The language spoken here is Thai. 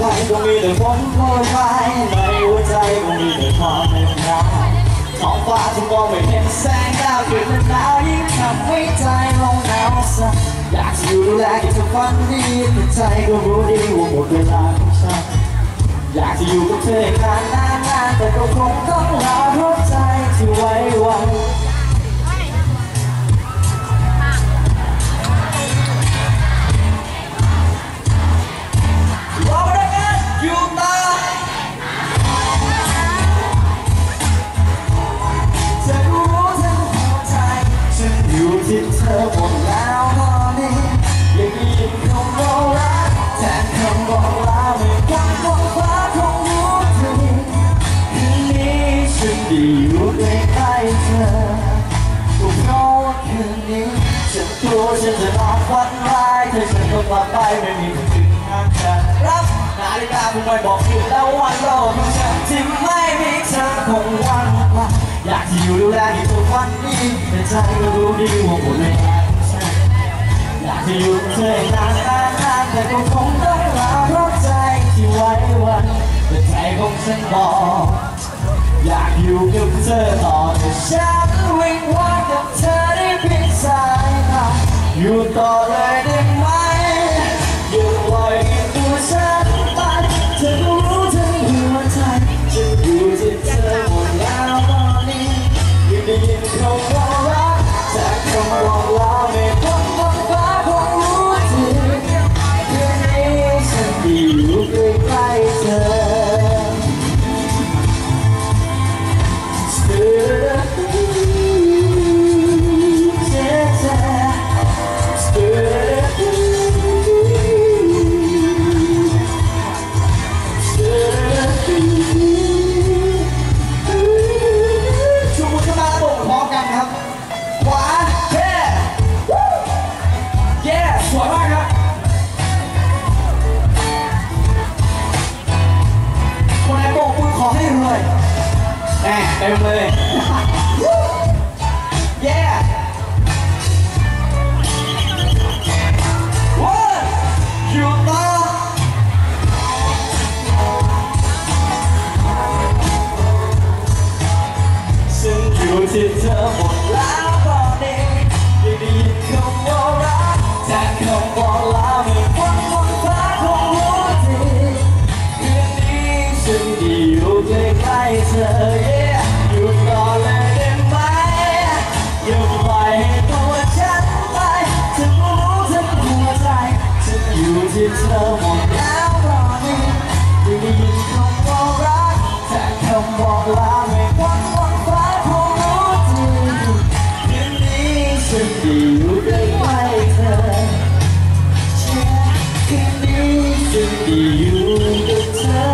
มองไปก็มีแต่ฝนโปรยปลายในหัวใจก็มีแต่ความเหน็บหนาวท้องฟ้าที่มองไม่เห็นแสงดาวคืนมันหนาวยิ่งทำให้ใจเราหนาวสั่นอยากจะอยู่ดูแลให้เธอฝันดีแต่ใจก็รู้ดีว่าหมดเวลาของฉันอยากจะอยู่กับเธออีกนานนานนานแต่ก็คงต้องลาเพราะใจที่ไว้วัน อยู่ที่เธอหมดแล้วตอนนี้ยังได้ยินคำบอกรักแทนคำบอกลาไม่กังวลฟ้าคงรู้ทีคืนนี้ฉันได้อยู่ใกล้ๆเธอก็เพราะว่าคืนนี้ฉันกลัวฉันจะนอนฝันร้ายถ้าฉันต้องกลับไปไม่มีคนถึงงานฉันรับนาฬิกาคงไม่บอกคืนแล้ววันโลกของฉันที่ไม่มีเธอคงวัน อยากจะอยู่ดูแลให้ทุกวันนี้แต่ใจก็รู้ดีว่าหมดเวลาของฉันอยากจะอยู่เธอนานนานนานแต่ก็คงต้องลาเพราะใจที่ไว้วันแต่ใจของฉันบอกอยากอยู่กับเธอต่อแต่ฉันวิงวอนกับเธอได้เพียงสายตาอยู่ต่อเลย ไแ can easily you the time.